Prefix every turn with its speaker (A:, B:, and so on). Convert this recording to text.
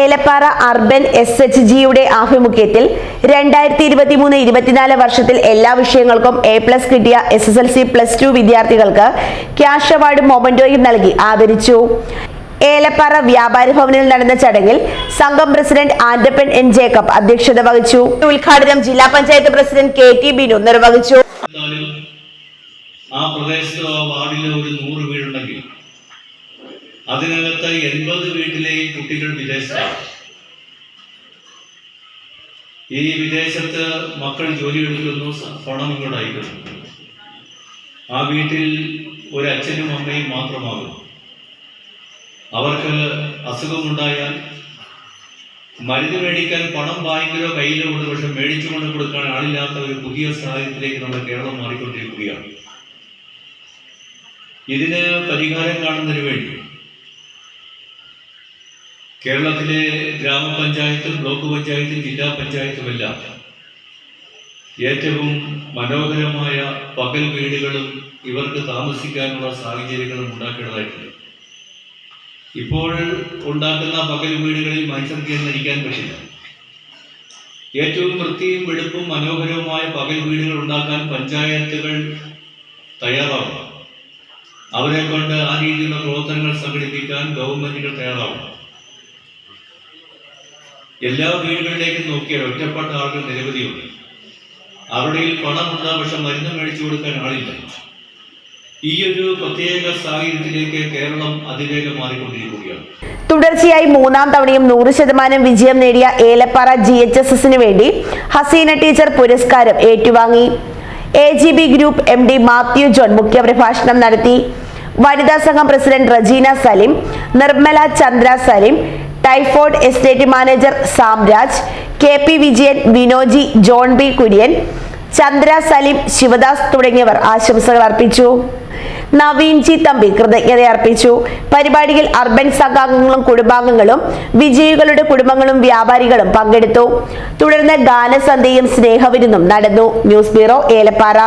A: Elappara urban S H ജിയുടെ ആഭിമുഖ്യത്തിൽ രണ്ടായിരത്തി ഇരുപത്തി മൂന്ന് ഇരുപത്തിനാല് വർഷത്തിൽ എല്ലാ വിഷയങ്ങൾക്കും എ പ്ലസ് കിട്ടിയ S S L C plus two വിദ്യാർത്ഥികൾക്ക് ക്യാഷ് അവാർഡ് മൊമന്റോയും നൽകി ആദരിച്ചു. ഏലപ്പാറ വ്യാപാരി ഭവനിൽ നടന്ന ചടങ്ങിൽ സംഘം പ്രസിഡന്റ് ആന്റപ്പൻ എൻ ജേക്കബ് അധ്യക്ഷത വഹിച്ചു. ഉദ്ഘാടനം ജില്ലാ panchayat president K T Binu നിർവഹിച്ചു.
B: ആ പ്രദേശത്തോ വാർഡിലോ ഒരു നൂറ് വീടുണ്ടെങ്കിൽ അതിനകത്ത് എൺപത് വീട്ടിലെയും കുട്ടികൾ വിദേശത്താണ്. ഈ വിദേശത്ത് മക്കൾ ജോലി എടുക്കുന്നു പണം ഇങ്ങോട്ട് അയക്കുന്നു. ആ വീട്ടിൽ ഒരു അച്ഛനും അമ്മയും മാത്രമാകും. അവർക്ക് അസുഖമുണ്ടായാൽ മരുന്ന് മേടിക്കാൻ പണം ബാങ്കിലോ കയ്യിലോ ഉണ്ട് പക്ഷെ മേടിച്ചു കൊണ്ട് കൊടുക്കാൻ ആളില്ലാത്ത ഒരു പുതിയ സാഹചര്യത്തിലേക്ക് നമ്മുടെ കേരളം മാറിക്കൊണ്ടിരിക്കുകയാണ്. ഇതിന് പരിഹാരം കാണുന്നതിന് വേണ്ടി കേരളത്തിലെ ഗ്രാമപഞ്ചായത്തും ബ്ലോക്ക് പഞ്ചായത്തും ജില്ലാ പഞ്ചായത്തുമെല്ലാം ഏറ്റവും മനോഹരമായ പകൽ വീടുകളും ഇവർക്ക് താമസിക്കാനുള്ള സാഹചര്യങ്ങളും ഉണ്ടാക്കേണ്ടതായിട്ടുണ്ട്. ഇപ്പോൾ ഉണ്ടാക്കുന്ന പകൽ വീടുകളിൽ മനുഷ്യർക്ക് ഇരിക്കാൻ പറ്റില്ല. ഏറ്റവും വൃത്തിയും വെടുപ്പും മനോഹരവുമായ പകൽ വീടുകൾ ഉണ്ടാക്കാൻ പഞ്ചായത്തുകൾ തയ്യാറാവണം. അവരെ കൊണ്ട് ആ രീതിയിലുള്ള പ്രവർത്തനങ്ങൾ സംഘടിപ്പിക്കാൻ ഗവൺമെന്റുകൾ തയ്യാറാവണം. എല്ലാ വീടുകളിലേക്കും നോക്കിയാൽ ഒറ്റപ്പെട്ട ആളുകൾ നിരവധിയുണ്ട്. അവരുടെ പണമുണ്ട് പക്ഷെ മരുന്ന് മേടിച്ചു കൊടുക്കാൻ ആളില്ല. ഈ ഒരു പ്രത്യേക സാഹചര്യത്തിലേക്ക് കേരളം അതിവേഗം മാറിക്കൊണ്ടിരിക്കുകയാണ്.
A: തുടർച്ചയായി മൂന്നാം തവണയും നൂറ് ശതമാനം വിജയം നേടിയ ഏലപ്പാറ ജി എച്ച് എസ് എസിന് വേണ്ടി ഹസീന ടീച്ചർ പുരസ്കാരം ഏറ്റുവാങ്ങി. A G B group M D Mathew John മുഖ്യപ്രഭാഷണം നടത്തി. വനിതാ സംഘം president Regina Salim Nirmala Chandra Salim typhoid estate manager Samraj K P Vijayan Vinoji John B Kurian Chandra Saleem Sivadas തുടങ്ങിയവർ ആശംസകൾ അർപ്പിച്ചു. നവീൻജി തമ്പി കൃതജ്ഞത അർപ്പിച്ചു. പരിപാടിയിൽ അർബൻ സംഘാംഗങ്ങളും കുടുംബാംഗങ്ങളും വിജയികളുടെ കുടുംബങ്ങളും വ്യാപാരികളും പങ്കെടുത്തു. തുടർന്ന് ഗാനസന്ധ്യയും സ്നേഹവിരുന്നും നടന്നു. News bureau Elappara.